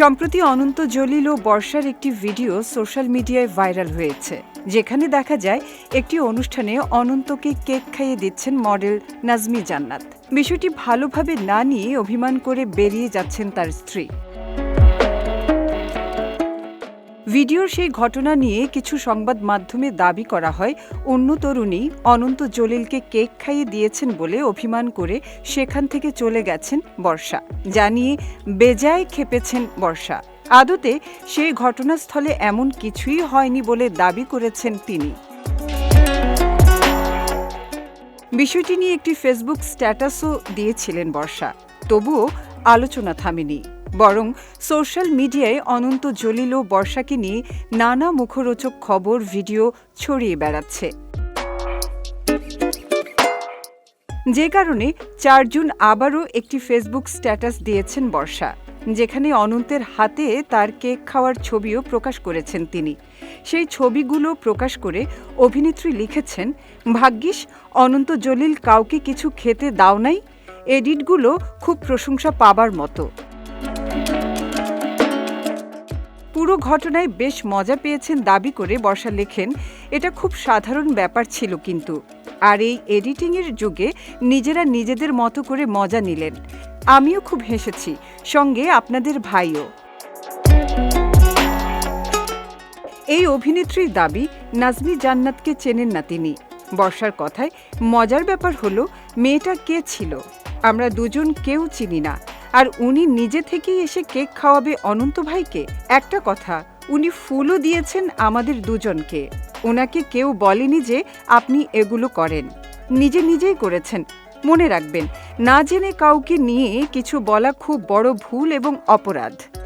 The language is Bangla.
সম্প্রতি অনন্ত জলিল ও বর্ষার একটি ভিডিও সোশ্যাল মিডিয়ায় ভাইরাল হয়েছে, যেখানে দেখা যায় একটি অনুষ্ঠানে অনন্তকে কেক খাইয়ে দিচ্ছেন মডেল নাজমি জান্নাত। বিষয়টি ভালোভাবে না নিয়ে অভিমান করে বেরিয়ে যাচ্ছেন তার স্ত্রী। ভিডিওর সেই ঘটনা নিয়ে কিছু সংবাদ মাধ্যমে দাবি করা হয়, অন্য তরুণী অনন্ত জলিলকে কেক খাইয়ে দিয়েছেন বলে অভিমান করে সেখান থেকে চলে গেছেন বর্ষা। জানিয়ে বেজায় খেপেছেন বর্ষা। আদতে সেই ঘটনাস্থলে এমন কিছুই হয়নি বলে দাবি করেছেন তিনি। বিষয়টি নিয়ে একটি ফেসবুক স্ট্যাটাসও দিয়েছিলেন বর্ষা। তবুও আলোচনা থামেনি। বরং সোশ্যাল মিডিয়ায় অনন্ত জলিল বর্ষাকে নিয়ে নানা মুখরোচক খবর, ভিডিও ছড়িয়ে বেড়াচ্ছে। যে কারণে চার জুন আবারও একটি ফেসবুক স্ট্যাটাস দিয়েছেন বর্ষা, যেখানে অনন্তের হাতে তার কেক খাওয়ার ছবিও প্রকাশ করেছেন তিনি। সেই ছবিগুলো প্রকাশ করে অভিনেত্রী লিখেছেন, ভাগ্যিস, অনন্ত জলিল কাউকে কিছু খেতে দাও নাই, এডিটগুলো খুব প্রশংসা পাবার মতো। পুরো ঘটনায় বেশ মজা পেয়েছেন দাবি করে বর্ষা লেখেন, এটা খুব সাধারণ ব্যাপার ছিল কিন্তু। আর এই এডিটিংয়ের যুগে নিজেরা নিজেদের মতো করে মজা নিলেন। আমিও খুব হেসেছি, সঙ্গে আপনাদের ভাইও। এই অভিনেত্রীর দাবি, নাজমি জান্নাতকে চেনেন না তিনি। বর্ষার কথায় মজার ব্যাপার হলো, মেয়েটা কে ছিল? আমরা দুজন কেউ চিনি না। আর উনি নিজে থেকেই এসে কেক খাওয়াবে অনন্ত ভাইকে। একটা কথা, উনি ফুলও দিয়েছেন আমাদের দুজনকে। ওনাকে কেউ বলেনি যে আপনি এগুলো করেন। নিজে নিজেই করেছেন। মনে রাখবেন, না জেনে কাউকে নিয়ে কিছু বলা খুব বড় ভুল এবং অপরাধ।